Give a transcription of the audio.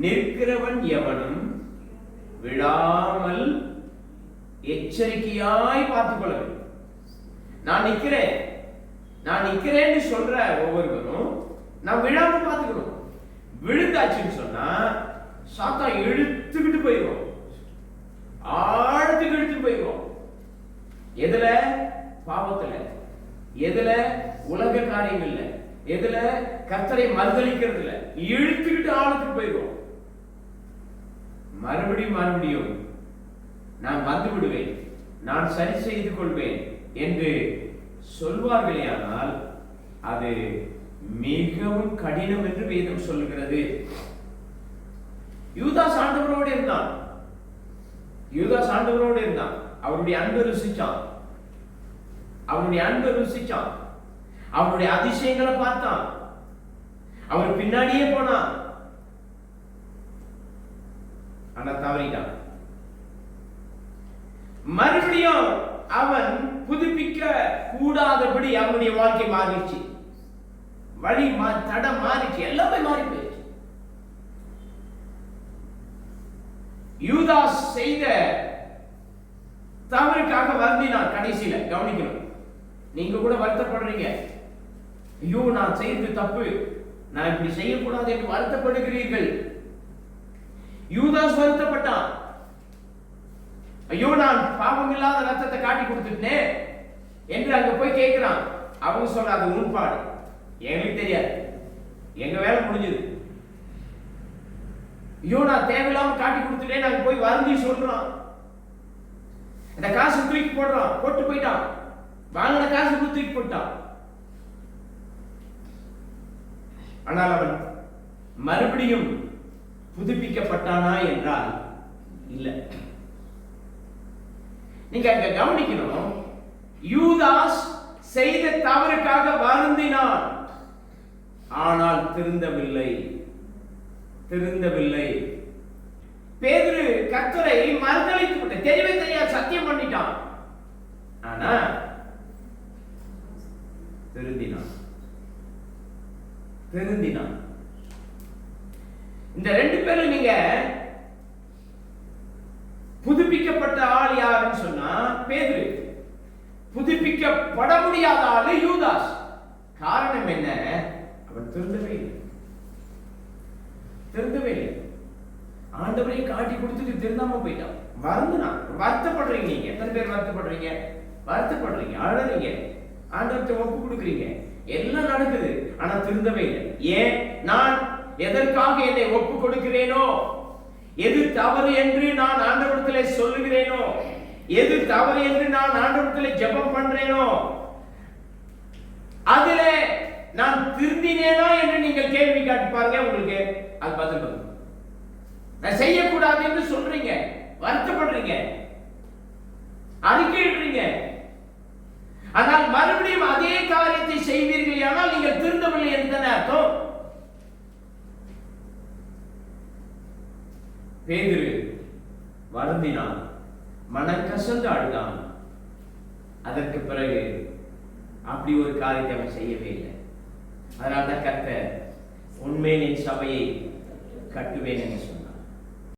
நிற்கிறவன் எவனும் விழாமல் எச்சரிக்கையாய் பார்த்துக் கொள்ள வேண்டும். நான் நிற்கிறேன். நான் நிக்கிறேன்னு சொல்ற ஒவ்வொருவரும் நான் விழாம பார்த்துக்கணும் விழுந்தாச்சுன்னு சொன்னா சாத்தா இழுத்துக்கிட்டு போயிடும் ஆழத்துக்கு இழுத்து போயிடும் எதுல? பாவத்துல. எதுல? உலக காரியங்கள்ல. எதுல? கத்தரை மறுதளிக்கிறதுல இழுத்துக்கிட்டு ஆழத்துக்கு போயிடும் மறுபடியும் மறுபடியும் நான் வந்து விடுவேன் நான் சரி செய்து கொள்வேன் என்று சொல்வார்களேயானால் அது மிகவும் கடினம் என்று வேதம் சொல்லுகிறது. யூதா சாண்டவரோடு இருந்தான். யூதா சாண்டவரோடு இருந்தான். அவருடைய அன்பு ருசிச்சான். அவனுடைய அன்பு ருசிச்சான். அவனுடைய அதிசயங்களை பார்த்தான். அவர் பின்னாடியே போனான். ஆனா தவறிட்டான். மறுபடியும் அவன் புதுப்பிக்க கூடாதபடி அவனுடைய வாழ்க்கை மாறிடுச்சு. வழி மா- தடம் மாறிச்சு எல்லாமே மாறி போயிடுச்சு. யூதாஸ் செய்த தவறுக்காக வருந்தினான் கடைசியில. கவனிக்கணும். நீங்க கூட வருத்தப்படுறீங்க. ஐயோ நான் செய்தது தப்பு. நான் இப்படி செய்யக்கூடாது என்று வருத்தப்படுகிறீர்கள். யூதாஸ் வருத்தப்பட்டான். ஐயோ நான் பாவம் இல்லாத ரத்தத்தை காட்டி கொடுத்துட்டேன் என்று அங்க போய் கேட்கிறான். அவங்க சொல்ற அது உண்பாடு எங்களுக்கு தெரியாது. எங்க வேலை முடிஞ்சது. ஐயோ நான் தேவையில்லாம காட்டி கொடுத்துட்டேன். நாங்க போய் வருந்தி சொல்றான். இந்த காசு தூக்கி போடுறான். போட்டு போயிட்டான். வாங்கின காசு தூக்கி போட்டான். ஆனால் அவன் மறுபடியும் புதுப்பிக்கப்பட்டானா என்றால் இல்லை. நீங்க அங்க கவனிக்கணும் யூதாஸ் செய்த தவறுக்காக வருந்தினான். ஆனால் திருந்தவில்லை திருந்தவில்லை. பேதுரு கர்த்தரை மறுதளித்து விட்ட தெரியவே தெரியாது சத்தியம் பண்ணிட்டான். ஆனா திருந்தினான். திருந்தினான். இந்த ரெண்டு பேரும் நீங்க புதுப்பிக்கப்பட்ட ஆள் யாருன்னு சொன்னா பேதுரு. புதுப்பிக்கப்பட முடியாத ஆளு யூதாஸ். காரணம் என்ன? அவன் திருந்தவே இல்லை. திருந்தவே இல்லை. ஆண்டவரை காட்டி கொடுத்துட்டு திருந்தாம போயிட்டான். வருந்துனான். வருத்தப்படுறீங்க. நீங்க எத்தனை பேர் வருத்தப்படுறீங்க? வருத்தப்படுறீங்க. அழறீங்க. ஆண்டவர்கிட்ட ஒப்பு கொடுக்குறீங்க. எல்லாம் நடக்குது. ஆனா திருந்தவே இல்லை. ஏன்? நான் எதற்காக என்னை ஒப்பு கொடுக்கிறேனோ? எது தவறு என்று நான் ஆண்டவரத்திலே சொல்லுகிறேனோ? எது தவறு என்று நான் ஆண்டவரத்திலே ஜெபம் பண்றேனோ? அதிலே நான் திருந்தினேனா என்று நீங்கள் கேள்வி கேட்டு பாருங்க உங்களுக்கு அது பதில் வரும். நான் செய்யக்கூடாது என்று சொல்றீங்க வருத்தப்படுறீங்க அறிக்கையிடுறீங்க ஆனால் மறுபடியும் அதே காரியத்தை செய்வீர்கள் ஆனால் நீங்கள் திருந்தவில்லை என்று அர்த்தம்? பேதிரு வருந்தினான். மனம் கசந்து அழுதான். அதற்கு பிறகு அப்படி ஒரு காரியத்தை அவன் செய்யவே இல்லை. அதனால தான் கத்த உண்மையின் சபையை கட்டுவேன் என்று சொன்னார்.